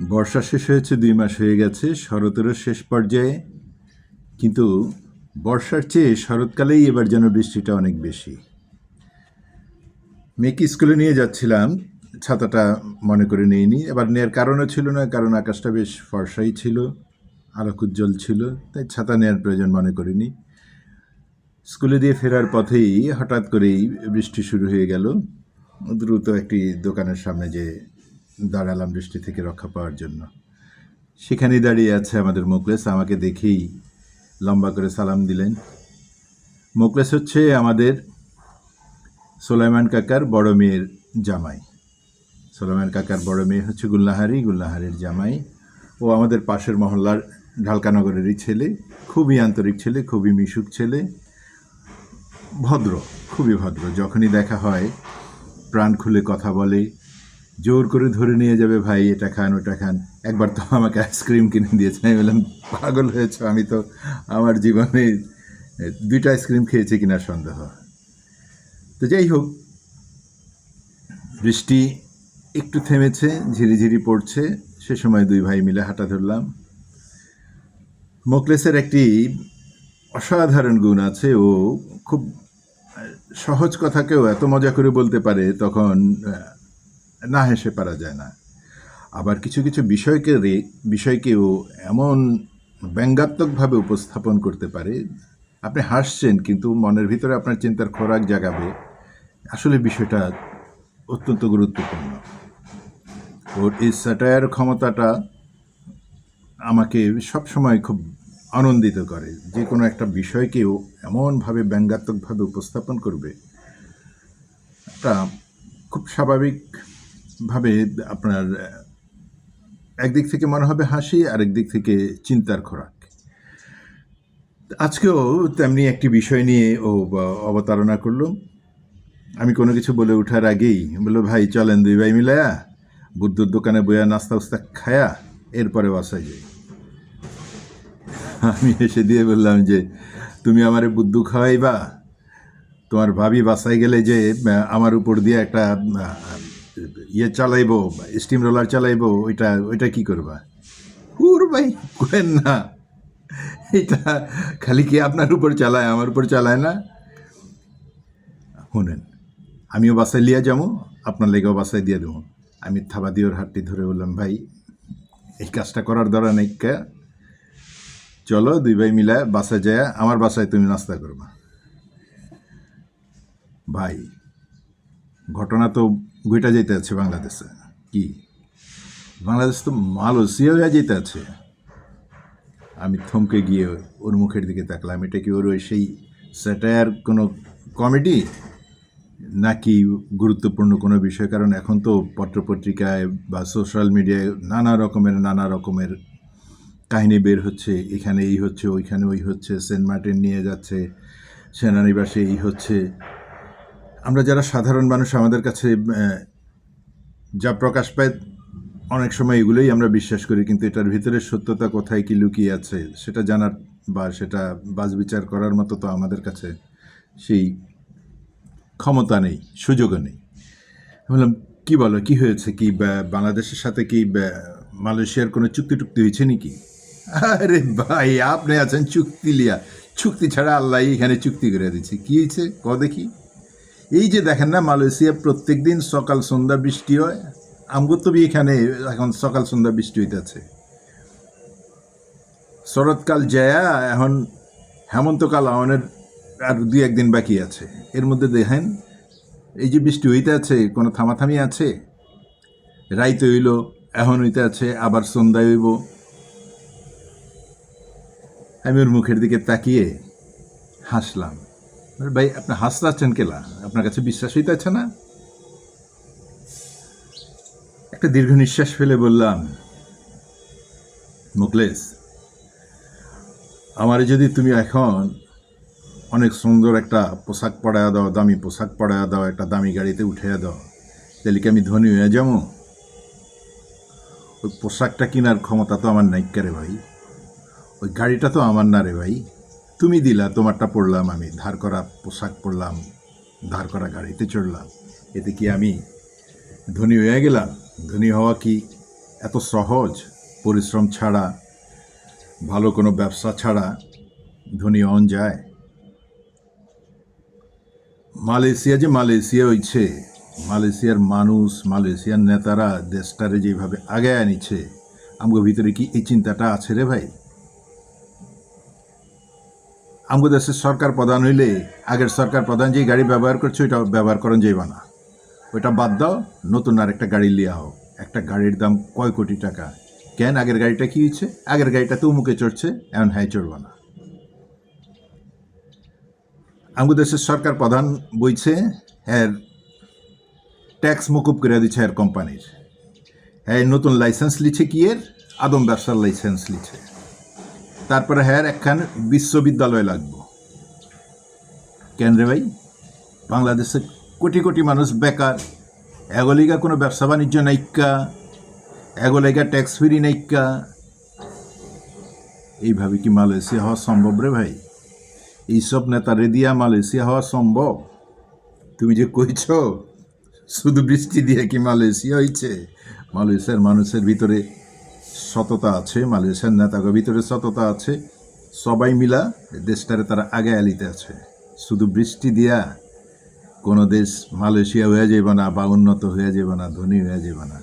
বর্ষা শেষ হয়েছে, দুই মাস হয়ে গেছে, শরতেরও শেষ পর্যায়ে। কিন্তু বর্ষার চেয়ে শরৎকালেই এবার যেন বৃষ্টিটা অনেক বেশি। মেয়েকে স্কুলে নিয়ে যাচ্ছিলাম, ছাতাটা মনে করে নিইনি। এবার নেয়ার কারণও ছিল না, কারণ আকাশটা বেশ ফর্সাই ছিল, আলোক উজ্জ্বল ছিল, তাই ছাতা নেওয়ার প্রয়োজন মনে করিনি। স্কুলে দিয়ে ফেরার পথেই হঠাৎ করেই বৃষ্টি শুরু হয়ে গেল। দ্রুত একটি দোকানের সামনে যে দাঁড়ালাম বৃষ্টি থেকে রক্ষা পাওয়ার জন্য। সেখানেই দাঁড়িয়ে আছে আমাদের মোকলেস। আমাকে দেখেই লম্বা করে সালাম দিলেন। মোকলেস হচ্ছে আমাদের সোলাইমান কাকার বড় মেয়ের জামাই। সোলাইমান কাকার বড় মেয়ে হচ্ছে গুল্লাহারি গুল্লাহারির জামাই। ও আমাদের পাশের মহল্লার ঢালকানগরেরই ছেলে। খুবই আন্তরিক ছেলে, খুবই মিশুক ছেলে। ভদ্র, খুবই ভদ্র। যখনই দেখা হয়, প্রাণ খুলে কথা বলে জোর করে ধরে নিয়ে যাবে, ভাই, এটা খান, ওটা খান। একবার তো আমাকে আইসক্রিম কিনে দিয়েছে। আমি বললাম, পাগল হয়েছে, আমি তো আমার জীবনে দুইটা আইসক্রিম খেয়েছি কিনা সন্দেহ। তো যাই হোক, বৃষ্টি একটু থেমেছে, ঝিরিঝিরি পড়ছে। সে সময় দুই ভাই মিলে হাঁটা ধরলাম। মোকলেসের একটি অসাধারণ গুণ আছে, ও খুব সহজ কথাকেও এত মজা করে বলতে পারে, তখন না হেসে পারা যায় না। আবার কিছু কিছু বিষয়কে রে, বিষয়কেও এমন ব্যঙ্গাত্মকভাবে উপস্থাপন করতে পারে, আপনি হাসছেন কিন্তু মনের ভিতরে আপনার চিন্তার খোরাক জাগাবে। আসলে বিষয়টা অত্যন্ত গুরুত্বপূর্ণ। ওর এই স্যাটায়ার ক্ষমতাটা আমাকে সবসময় খুব আনন্দিত করে। যে কোনো একটা বিষয়কেও এমনভাবে ব্যঙ্গাত্মকভাবে উপস্থাপন করবে একটা খুব স্বাভাবিকভাবে আপনার, একদিক থেকে মনে হবে হাসি, আরেক দিক থেকে চিন্তার খোরাক। আজকেও তেমনি একটি বিষয় নিয়ে ও অবতারণা করল আমি কোনো কিছু বলে ওঠার আগেই বলল, ভাই, চলেন দুই ভাই মিলায়া, বুদ্ধর দোকানে বইয়া নাস্তা উস্তা খায়া এরপরে বাসায় যাই। আমি এসে দিয়ে বললাম যে, তুমি আমারে বুদ্ধু খাওয়াইবা? তোমার ভাবি বাসায় গেলে যে আমার উপর দিয়ে একটা ইয়ে চালাইবো স্টিম রোলার চালাইবো, ওইটা ওইটা কি করবা? হুর ভাই করেন না। এটা খালি কি আপনার উপর চালায়, আমার উপর চালায় না? শুনেন, আমিও বাসায় লিয়া যাব, আপনার লেগেও বাসায় দিয়ে দেবো। আমি থাবা দিয়ে ওর হাতটি ধরে বললাম, ভাই, এই কাজটা করার দ্বারা নেই চলো দুই ভাই মিলা বাসায় যায়, আমার বাসায় তুমি নাস্তা করবা। ভাই ঘটনা তো গুইটা যেতে আছে বাংলাদেশে। কি? বাংলাদেশ তো মালয়েশিয়া যেতে আছে। আমি থমকে গিয়ে ওর মুখের দিকে তাকলাম। এটা কি ওর ওই সেই স্যাটায়ার কোনো কমেডি? নাকি গুরুত্বপূর্ণ কোনো বিষয়? কারণ এখন তো পত্রপত্রিকায় বা সোশ্যাল মিডিয়ায় নানা রকমের নানা রকমের কাহিনী বের হচ্ছে। এখানে এই হচ্ছে, ওইখানে ওই হচ্ছে, সেন্ট মার্টিন নিয়ে যাচ্ছে, সেনানিবাসে এই হচ্ছে। আমরা যারা সাধারণ মানুষ, আমাদের কাছে যা প্রকাশ পায়, অনেক সময় এগুলোই আমরা বিশ্বাস করি, কিন্তু এটার ভিতরে সত্যতা কোথায়, কি লুকিয়ে আছে, সেটা জানার বা সেটা বাজবিচার করার মতো তো আমাদের কাছে সেই ক্ষমতা নেই, সুযোগও নেই। বললাম, কি বলো, কি হয়েছে? কি বাংলাদেশের সাথে কি মালয়েশিয়ার কোনো চুক্তি টুক্তি হয়েছে নাকি? আরে ভাই, আপনি আছেন চুক্তি লিয়া। চুক্তি ছাড়া আল্লাহ এখানে চুক্তি করে দিচ্ছে কি হয়েছে? ক দেখি। এই যে দেখেন না, মালয়েশিয়া প্রত্যেক দিন সকাল সন্ধ্যা বৃষ্টি হয়। আমগো তো এখানে এখন সকাল সন্ধ্যা বৃষ্টি হইতেছে। শরৎকাল যায়, এখন হেমন্তকাল আমাদের আর দুই একদিন বাকি আছে। এর মধ্যে দেখেন, এই যে বৃষ্টি হইতে আছে কোনো থামাথামি আছে? রাইতে হইল, এখন হইতে আছে আবার সন্ধ্যায় হইব। আমি ওর মুখের দিকে তাকিয়ে হাসলাম। ভাই, আপনি হাসলাচ্ছেন কেলা? আপনার কাছে বিশ্বাস হইতেছে না। একটা দীর্ঘ নিঃশ্বাস ফেলে বললাম মুকলেশ আমারে যদি তুমি এখন অনেক সুন্দর একটা পোশাক পরায়া দাও, দামি পোশাক পরায়া দাও, একটা দামি গাড়িতে উঠিয়ে দাও, তাহলে কি আমি ধনী হয়ে যাব? ওই পোশাকটা কেনার ক্ষমতা তো আমার নাইকা রে ভাই? ওই গাড়িটা তো আমার না রে ভাই। তুমি দিলা, তোমারটা পড়লাম আমি। ধার করা পোশাক পরলাম, ধার করা গাড়িতে চড়লাম। এতে কি আমি ধনী হয়ে গেলাম? ধনী হওয়া কি এত সহজ? পরিশ্রম ছাড়া, ভালো কোনো ব্যবসা ছাড়া ধনী হন যায়? মালয়েশিয়া যে মালয়েশিয়া হইছে, মালয়েশিয়ার মানুষ, মালয়েশিয়ার নেতারা দেশটারে যেভাবে আগে আনিছে, আমগো ভিতরে কি এই চিন্তাটা আছে রে ভাই? আমগো দেশের সরকার প্রধান হইলে আগের সরকার প্রধান যে গাড়ি ব্যবহার করছে ওইটা ব্যবহার করেন যাইবা না। ওইটা বাদ দাও, নতুন আর একটা গাড়ি লিয়া হোক একটা গাড়ির দাম কয় কোটি টাকা? কেন আগের গাড়িটা কি হয়েছে? আগের গাড়িটা তো মুখে চড়ছে এমন হ্যাঁ চড়বা না। আমাদের দেশের সরকার প্রধান বইছে হ্যাঁ ট্যাক্স মকুব করে দিচ্ছে হ্যাঁ কোম্পানির। হ্যাঁ নতুন লাইসেন্স লিছে কি এর? আদম ব্যবসার লাইসেন্স লিছে। তারপরে হ্যাঁ একখান বিশ্ববিদ্যালয় লাগবো। কেন রে ভাই? বাংলাদেশে কোটি কোটি মানুষ বেকার, এগলিগা কোনো ব্যবসা বাণিজ্য নাইকা এগলিগা ট্যাক্স ফ্রি নাইকা এইভাবে কি মালয়েশিয়া হওয়া সম্ভব রে ভাই? এইসব নেতারে দিয়া মালয়েশিয়া হওয়া সম্ভব? তুমি যে কইছ, শুধু বৃষ্টি দিয়ে কি মালয়েশিয়া হয়েছে মালয়েশিয়ার মানুষের ভিতরে সততা আছে, মালয়েশিয়ার নেতাদের ভিতরে সততা আছে, সবাই মিলা দেশটারে তারা আগে আলিতে আছে। শুধু বৃষ্টি দিয়া কোনো দেশ মালয়েশিয়া হয়ে যাবে না বা উন্নত হয়ে যাবে না, ধনী হয়ে যাবে না।